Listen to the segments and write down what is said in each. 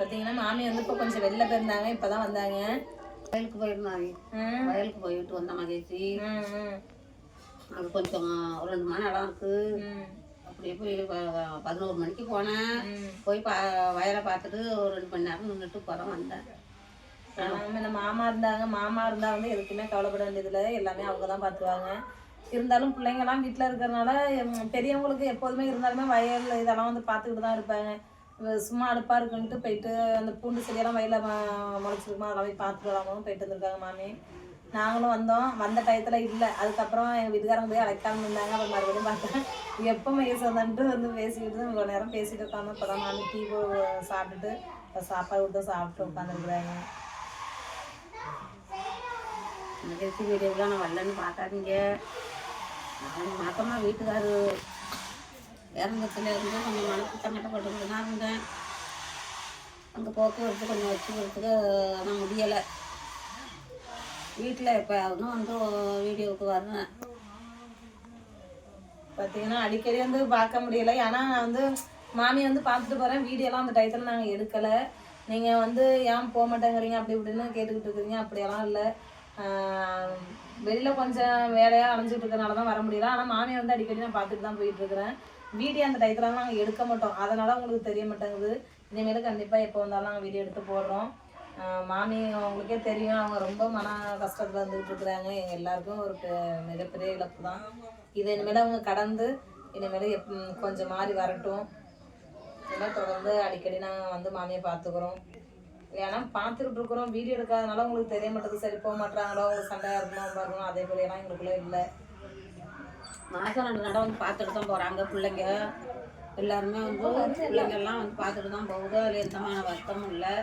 பார்த்தீங்கன்னா மாமி வந்து இப்போ கொஞ்சம் வெளில போயிருந்தாங்க இப்போ தான் வந்தாங்க. வயலுக்கு போயிருந்தாங்க. வயலுக்கு போயிட்டு வந்த மகேஷி. அது கொஞ்சம் ஒரு ரெண்டு மணி இடம் இருக்கு. அப்படியே போய் பதினோரு மணிக்கு போனேன். போய் பா வயலை பார்த்துட்டு ஒரு ரெண்டு மணி நேரம் நின்றுட்டு போகிறோம் வந்தேன். ஆமா, இந்த மாமா இருந்தாங்க மாமா இருந்தா வந்து எதுக்குமே கவலைப்பட வேண்டியதில்லை. எல்லாமே அவங்க தான் பார்த்துக்குவாங்க. இருந்தாலும் பிள்ளைங்கலாம் வீட்டில் இருக்கிறனால ம், பெரியவங்களுக்கு எப்போதுமே இருந்தாலுமே வயல் இதெல்லாம் வந்து பார்த்துக்கிட்டு தான் இருப்பாங்க. சும்மா அடுப்பா இருக்குன்ட்டு போயிட்டு அந்த பூண்டு செடியெல்லாம் வயலில் முளைச்சிருக்குமா அதெல்லாம் போய் பார்த்துட்டு வராமலும் போயிட்டு வந்திருக்காங்க மாமி. நாங்களும் வந்தோம். வந்த டயத்தில் இல்லை. அதுக்கப்புறம் எங்கள் வீட்டுக்காரங்க போய் அழைக்காமல் இருந்தாங்க. அப்புறம் மறுபடியும் பார்த்தேன். எப்போ மகேஷ் வந்தான்ட்டு வந்து பேசிக்கிட்டு இவ்வளோ நேரம் பேசிட்டு உட்காந்து இப்போ தான் மாமி டீ சாப்பிட்டுட்டு இப்போ சாப்பாடு கொடுத்து சாப்பிட்டு உட்காந்துருக்குறாங்க. மகேஷி வீடியோவில் நான் வரலன்னு பார்க்காதீங்க. மாத்தமாக வீட்டுக்காரர் இறந்தத்துல இருந்து கொஞ்சம் மனசு சங்கடப்பட்டு தான் இருந்தேன் அங்கே போக்குவரத்து கொஞ்சம் வச்சுக்கிறதுக்கு ஆனால் முடியலை. வீட்டில் எப்போ வந்து வீடியோவுக்கு வர்றேன் பார்த்தீங்கன்னா அடிக்கடி வந்து பார்க்க முடியலை. ஏன்னா நான் வந்து மாமி வந்து பார்த்துட்டு போகிறேன் வீடியோலாம் அந்த டயத்தில் நாங்கள் எடுக்கலை. நீங்கள் வந்து ஏன் போக மாட்டேங்கிறீங்க அப்படி இப்படின்னு கேட்டுக்கிட்டு இருக்கிறீங்க அப்படியெல்லாம் இல்லை. வெளியில் கொஞ்சம் வேலையாக அலைஞ்சிட்டு இருக்கறனால தான் வர முடியல. ஆனால் மாமியை வந்து அடிக்கடி நான் பார்த்துட்டு தான் போயிட்டு இருக்கிறேன். வீடியோ அந்த டயத்துலலாம் நாங்கள் எடுக்க மாட்டோம். அதனால உங்களுக்கு தெரிய மாட்டேங்குது. இனிமேல் கண்டிப்பாக எப்போ வந்தாலும் நாங்கள் வீடியோ எடுத்து போடுறோம். மாமி அவங்களுக்கே தெரியும். அவங்க ரொம்ப மன கஷ்டத்தில் இருந்துகிட்டு இருக்கிறாங்க. எங்கள் எல்லாருக்கும் ஒரு பெ- மிகப்பெரிய இழப்பு தான். இதை இனிமேல் அவங்க கடந்து இனிமேல் எப் கொஞ்சம் மாறி வரட்டும். இனிமேல் தொடர்ந்து அடிக்கடி நாங்கள் வந்து மாமியை பார்த்துக்குறோம். ஏன்னா பார்த்துக்கிட்டு இருக்கிறோம் வீடியோ எடுக்காதனால உங்களுக்கு தெரிய மாட்டேது சரி போக மாட்டாங்களோ உங்களுக்கு சண்டை இருக்கணும் வரணும் அதே போலலாம் எங்களுக்குள்ளே இல்லை. மாதம் ரெண்டு நடை வந்து பார்த்துட்டு தான் போகிறாங்க பிள்ளைங்க. எல்லாருமே வந்து பிள்ளைங்கள்லாம் வந்து பார்த்துட்டு தான் போகுது. அதில் எந்தமான வருத்தமும் இல்லை.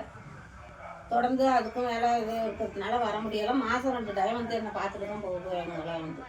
தொடர்ந்து அதுக்கும் வேலை இது இருக்கிறதுனால வர முடியலை. மாதம் ரெண்டு டைம் வந்து என்னை பார்த்துட்டு தான் போகுது எங்களாம் வந்து.